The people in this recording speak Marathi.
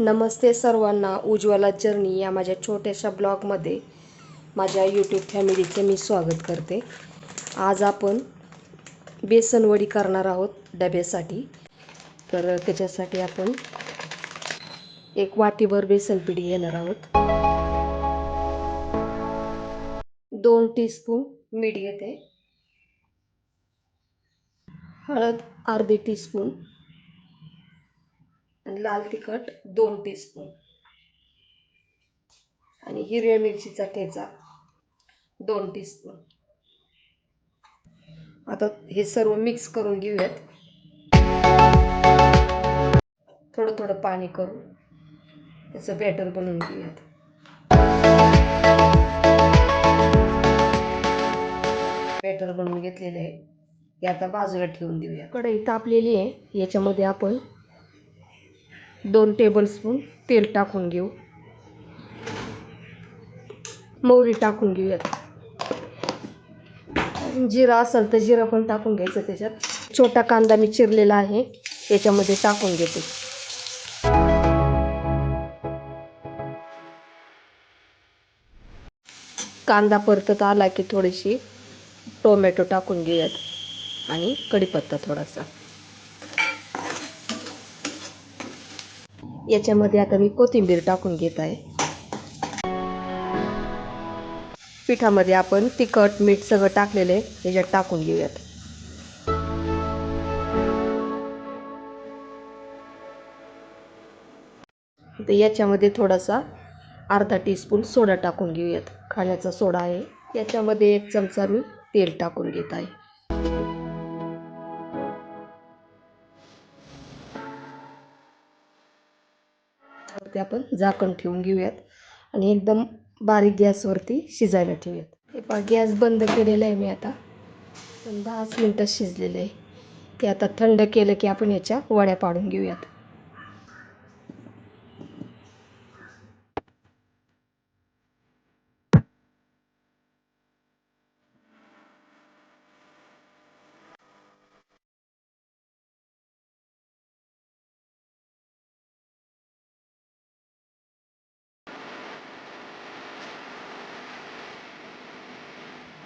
नमस्ते सर्वांना. उज्ज्वला जर्नी या माझ्या छोट्याशा ब्लॉगमध्ये माझ्या यूट्यूब फॅमिलीचे मी स्वागत करते. आज आपण बेसनवडी करणार आहोत डब्यासाठी. तर त्याच्यासाठी आपण एक वाटीभर बेसन पिढी घेणार आहोत. दोन टीस्पून मीठ घेते. हळद अर्धी टीस्पून आणि लाल तिखट दोन टीस्पून आणि हिरव्या मिरचीचा ठेचा दोन टीस्पून आता हे सर्व मिक्स करून घेऊयात. थोडं थोडं पाणी करून त्याचं बॅटर बनवून घेऊयात. बॅटर बनवून घेतलेलं आहे. हे आता बाजूला ठेवून देऊया कढई तापलेली आहे. याच्यामध्ये आपण दोन टेबलस्पून तेल टाकून घेऊ. मोहरी टाकून घेऊयात. जिरा असेल तर जिरा पण टाकून घ्यायचं त्याच्यात. छोटा कांदा मी चिरलेला आहे त्याच्यामध्ये टाकून घेते. कांदा परतत आला की थोडीशी टोमॅटो टाकून घेऊयात. आणि कढीपत्ता थोडासा. याच्यामध्ये आता मी कोथिंबीर टाकून घेत आहे. पिठामध्ये आपण तिखट मीठ सगळं टाकलेलं आहे. याच्यात टाकून घेऊयात. तर याच्यामध्ये थोडासा अर्धा टीस्पून सोडा टाकून घेऊयात. खाण्याचा सोडा आहे. याच्यामध्ये एक चमचा मी तेल टाकून घेत आहे. ते आपण झाकण ठेवून घेऊयात. आणि एकदम बारीक गॅसवरती शिजायला ठेवूयात. हे पहा गॅस बंद केलेला आहे मी आता. पण दहाच मिनटं शिजलेलं आहे. ते आता थंड केलं की आपण याच्या वड्या पाडून घेऊयात.